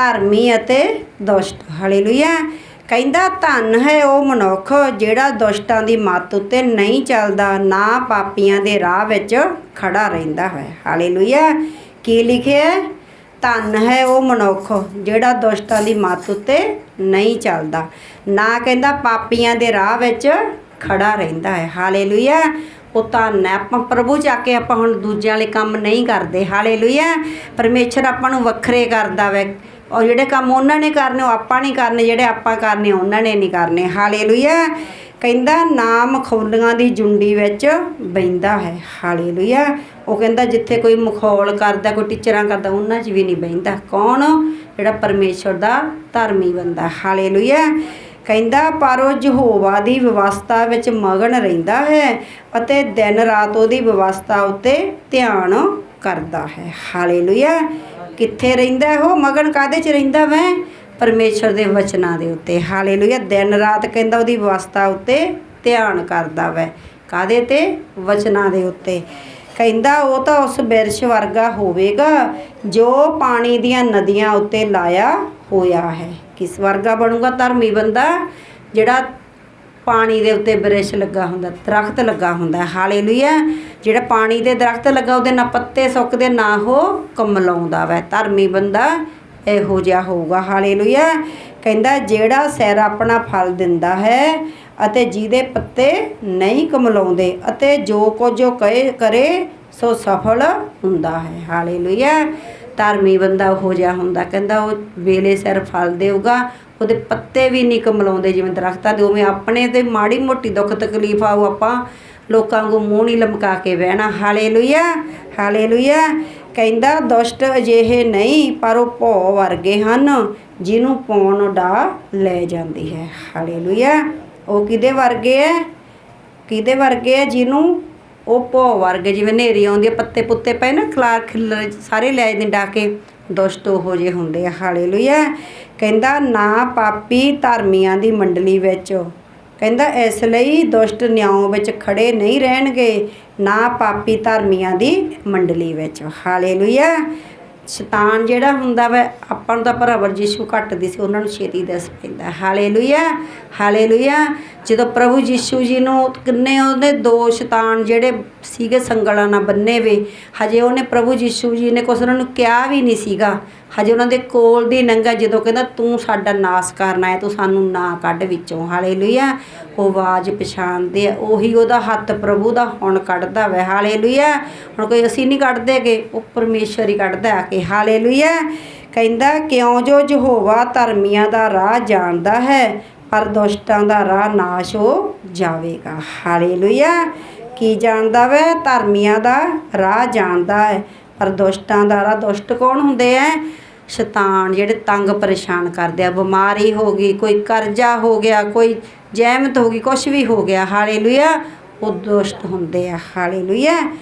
ਧਰਮੀ ਅਤੇ ਦੁਸ਼ਟ। ਹਾਲੇਲੂਇਆ। ਕਹਿੰਦਾ, ਧਨ ਹੈ ਉਹ ਮਨੁੱਖ ਜਿਹੜਾ ਦੁਸ਼ਟਾਂ ਦੀ ਮੱਤ ਉੱਤੇ ਨਹੀਂ ਚੱਲਦਾ, ਨਾ ਪਾਪੀਆਂ ਦੇ ਰਾਹ ਵਿੱਚ ਖੜਾ ਰਹਿੰਦਾ ਹੈ। ਹਾਲੇਲੂਇਆ। ਕੀ ਲਿਖਿਆ ਹੈ? ਧੰਨ ਹੈ ਉਹ ਮਨੁੱਖ ਜਿਹੜਾ ਦੁਸ਼ਟਾਂ ਦੀ ਮੱਤ ਉੱਤੇ ਨਹੀਂ ਚੱਲਦਾ, ਨਾ ਕਹਿੰਦਾ ਪਾਪੀਆਂ ਦੇ ਰਾਹ ਵਿੱਚ ਖੜਾ ਰਹਿੰਦਾ ਹੈ। ਹਾਲੇਲੂਇਆ। ਉਹ ਧੰਨ ਹੈ ਆਪਾਂ ਪ੍ਰਭੂ ਜਾ ਕੇ ਆਪਾਂ ਹੁਣ ਦੂਜਿਆਂ ਵਾਲੇ ਕੰਮ ਨਹੀਂ ਕਰਦੇ। ਹਾਲੇਲੂਇਆ। ਪਰਮੇਸ਼ਰ ਆਪਾਂ ਨੂੰ ਵੱਖਰੇ ਕਰਦਾ ਵੈ। ਔਰ ਜਿਹੜੇ ਕੰਮ ਉਹਨਾਂ ਨੇ ਕਰਨੇ, ਉਹ ਆਪਾਂ ਨਹੀਂ ਕਰਨੇ, ਜਿਹੜੇ ਆਪਾਂ ਕਰਨੇ, ਉਹਨਾਂ ਨੇ ਨਹੀਂ ਕਰਨੇ। ਹਾਲੇਲੂਇਆ। ਕਹਿੰਦਾ, ਨਾਮ ਖੌਲੀਆਂ ਦੀ ਜੁੰਡੀ ਵਿੱਚ ਬੈਂਦਾ ਹੈ। ਹਾਲੇਲੂਇਆ। ਉਹ ਕਹਿੰਦਾ, ਜਿੱਥੇ ਕੋਈ ਮਖੌਲ ਕਰਦਾ, ਕੋਈ ਟੀਚਰਾਂ ਕਰਦਾ, ਉਹਨਾਂ 'ਚ ਵੀ ਨਹੀਂ ਬੈਂਦਾ ਕੌਣ? ਜਿਹੜਾ ਪਰਮੇਸ਼ਰ ਦਾ ਧਰਮੀ ਬੰਦਾ। ਹਾਲੇਲੂਇਆ। ਕਹਿੰਦਾ, ਪਰ ਉਹ ਯਹੋਵਾ ਦੀ ਵਿਵਸਥਾ ਵਿੱਚ ਮਗਨ ਰਹਿੰਦਾ ਹੈ ਅਤੇ ਦਿਨ ਰਾਤ ਉਹਦੀ ਵਿਵਸਥਾ ਉੱਤੇ ਧਿਆਨ ਕਰਦਾ ਹੈ। ਹਾਲੇਲੂਇਆ। ਕਿੱਥੇ ਰਹਿੰਦਾ ਉਹ? ਮਗਨ ਕਾਦੇ 'ਚ ਰਹਿੰਦਾ ਵੈ? ਪਰਮੇਸ਼ਰ ਦੇ ਵਚਨਾਂ ਦੇ ਉੱਤੇ। ਹਾਲੇਲੂਇਆ। ਦਿਨ ਰਾਤ ਕਹਿੰਦਾ ਉਹਦੀ ਵਿਵਸਥਾ ਉੱਤੇ ਧਿਆਨ ਕਰਦਾ ਵੈ। ਕਾਦੇ ਤੇ? ਵਚਨਾਂ ਦੇ ਉੱਤੇ। ਕਹਿੰਦਾ ਉਹ ਤਾਂ ਉਸ ਬਿਰਸ਼ ਵਰਗਾ ਹੋਵੇਗਾ, ਜੋ ਪਾਣੀ ਦੀਆਂ ਨਦੀਆਂ ਉੱਤੇ ਲਾਇਆ ਹੋਇਆ ਹੈ। ਕਿਸ ਵਰਗਾ ਬਣੂਗਾ ਧਰਮੀ ਬੰਦਾ? ਜਿਹੜਾ ਪਾਣੀ ਦੇ ਉੱਤੇ ਬ੍ਰਿਸ਼ ਲੱਗਾ ਹੁੰਦਾ, ਦਰਖਤ ਲੱਗਾ ਹੁੰਦਾ ਹਾਲੇਲੂਇਆ, ਜਿਹੜਾ ਪਾਣੀ ਦੇ ਦਰਖਤ ਲੱਗਾ, ਉਹਦੇ ਨਾ ਪੱਤੇ ਸੁੱਕਦੇ ਨਾ ਉਹ ਕਮਲਾਉਂਦਾ ਵੈ। ਧਰਮੀ ਬੰਦਾ ਇਹੋ ਜਿਹਾ ਹੋਊਗਾ। ਹਾਲੇਲੂਇਆ, ਕਹਿੰਦਾ ਜਿਹੜਾ ਸਿਰ ਆਪਣਾ ਫਲ ਦਿੰਦਾ ਹੈ ਅਤੇ ਜਿਹਦੇ ਪੱਤੇ ਨਹੀਂ ਕਮਲਾਉਂਦੇ ਅਤੇ ਜੋ ਕੁਝ ਉਹ ਕਹੇ ਕਰੇ, ਸੋ ਸਫਲ ਹੁੰਦਾ ਹੈ। ਹਾਲੇਲੂਇਆ ਧਰਮੀ ਬੰਦਾ ਉਹੋ ਜਿਹਾ ਹੁੰਦਾ। ਕਹਿੰਦਾ ਉਹ ਵੇਲੇ ਸਿਰ ਫਲ ਦੇਊਗਾ, ਉਹਦੇ ਪੱਤੇ ਵੀ ਨਹੀਂ ਕਮਲਾਉਂਦੇ ਜਿਵੇਂ ਦਰਖਤਾਂ ਦੇ, ਉਵੇਂ ਆਪਣੇ ਤੇ ਮਾੜੀ ਮੋਟੀ ਦੁੱਖ ਤਕਲੀਫ ਆਊ ਆਪਾਂ ਲੋਕਾਂ ਨੂੰ ਮੂੰਹ ਨਹੀਂ ਲਮਕਾ ਕੇ ਬਹਿਣਾ। Hallelujah hallelujah. ਕਹਿੰਦਾ ਦੁਸ਼ਟ ਅਜਿਹੇ ਨਹੀਂ, ਪਰ ਉਹ ਭੋ ਵਰਗੇ ਹਨ, ਜਿਹਨੂੰ ਪੌਣ ਡਾ ਲੈ ਜਾਂਦੀ ਹੈ। ਹਾਲੇਲੂਇਆ। ਉਹ ਕਿਹਦੇ ਵਰਗੇ ਹੈ? ਕਿਹਦੇ ਵਰਗੇ ਹੈ? ਜਿਹਨੂੰ ਉਹ ਭੋ ਵਰਗੇ, ਜਿਵੇਂ ਨੇਰੀ ਆਉਂਦੀ ਹੈ ਪੱਤੇ ਪੁੱਤੇ ਪਏ ਨਾ, ਖਲਾਰ ਖਿੱਲਰ ਸਾਰੇ ਲੈ ਜਾਂਦੇ ਡਾ ਕੇ ਦੁਸ਼ਟ ਉਹੋ ਜਿਹੇ ਹੁੰਦੇ ਆ, ਹਾਲੇਲੂਇਆ। ਕਹਿੰਦਾ, ਨਾ ਪਾਪੀ ਧਰਮੀਆਂ ਦੀ ਮੰਡਲੀ ਵਿੱਚ। ਕਹਿੰਦਾ, ਇਸ ਲਈ ਦੁਸ਼ਟ ਨਿਆਂ ਵਿੱਚ ਖੜੇ ਨਹੀਂ ਰਹਿਣਗੇ, ਨਾ ਪਾਪੀ ਧਰਮੀਆਂ ਦੀ ਮੰਡਲੀ ਵਿੱਚ। ਹਾਲੇਲੂਇਆ। ਸ਼ੈਤਾਨ ਜਿਹੜਾ ਹੁੰਦਾ ਵਾ, ਆਪਾਂ ਨੂੰ ਤਾਂ ਭਰਾਵਰ ਯੀਸ਼ੂ ਘੱਟਦੀ ਸੀ, ਉਹਨਾਂ ਨੂੰ ਛੇਤੀ ਦੱਸ ਪੈਂਦਾ। Hallelujah hallelujah. ਜਦੋਂ ਪ੍ਰਭੂ ਯੀਸ਼ੂ ਜੀ ਨੂੰ ਕਿੰਨੇ ਉਹਦੇ ਦੋ ਸ਼ੈਤਾਨ ਜਿਹੜੇ ਸੀਗੇ ਸੰਗਲਾਂ ਨਾਲ ਬੰਨੇ ਵੇ, ਹਜੇ ਉਹਨੇ ਪ੍ਰਭੂ ਯੀਸ਼ੂ ਜੀ ਨੇ ਕੁਛ ਉਹਨਾਂ ਨੂੰ ਕਿਹਾ ਵੀ ਨਹੀਂ ਸੀਗਾ। ਹਜੇ ਉਹਨਾਂ ਦੇ ਕੋਲ ਦੀ ਨੰਗਾ ਜਦੋਂ ਕਹਿੰਦਾ, ਤੂੰ ਸਾਡਾ ਨਾਸ ਕਰਨਾ ਹੈ ਤੂੰ ਸਾਨੂੰ ਨਾ ਕੱਢ ਵਿੱਚੋਂ। ਹਾਲੇਲੂਇਆ। ਉਹ ਆਵਾਜ਼ ਪਛਾਣਦੇ ਆ, ਉਹੀ ਉਹਦਾ ਹੱਥ ਪ੍ਰਭੂ ਦਾ ਹੁਣ ਕੱਢਦਾ ਵੈ। ਹਾਲੇਲੂਇਆ। ਹੁਣ ਕੋਈ ਅਸੀਂ ਨਹੀਂ ਕੱਢਦੇਗੇ ਉਹ ਪਰਮੇਸ਼ਰ ਹੀ ਕੱਢਦਾ ਆ ਕੇ। ਹਾਲੇਲੂਇਆ। ਕਹਿੰਦਾ, ਕਿਉਂ ਜੋ ਯਹੋਵਾ ਧਰਮੀਆਂ ਦਾ ਰਾਹ ਜਾਣਦਾ ਹੈ ਪਰ ਦੁਸ਼ਟਾਂ ਦਾ ਰਾਹ ਨਾਸ਼ ਹੋ ਜਾਵੇਗਾ। ਹਾਲੇਲੂਇਆ। ਕੀ ਜਾਣਦਾ ਵੈ? ਧਰਮੀਆਂ ਦਾ ਰਾਹ ਜਾਣਦਾ ਹੈ। ਪਰ ਦੁਸ਼ਟਾਂ ਦਾ ਰਾਹ ਦੁਸ਼ਟ ਕੌਣ ਹੁੰਦੇ ਐ? ਸ਼ੈਤਾਨ ਜਿਹੜੇ ਤੰਗ ਪਰੇਸ਼ਾਨ ਕਰਦੇ ਆ। ਬਿਮਾਰੀ ਹੋ ਗਈ, ਕੋਈ ਕਰਜ਼ਾ ਹੋ ਗਿਆ, ਕੋਈ ਜਹਿਮਤ ਹੋ ਗਈ ਕੁਝ ਵੀ ਹੋ ਗਿਆ। ਹਾਲੇਲੂਇਆ। ਉਹ ਦੁਸ਼ਟ ਹੁੰਦੇ ਆ। ਹਾਲੇਲੂਇਆ।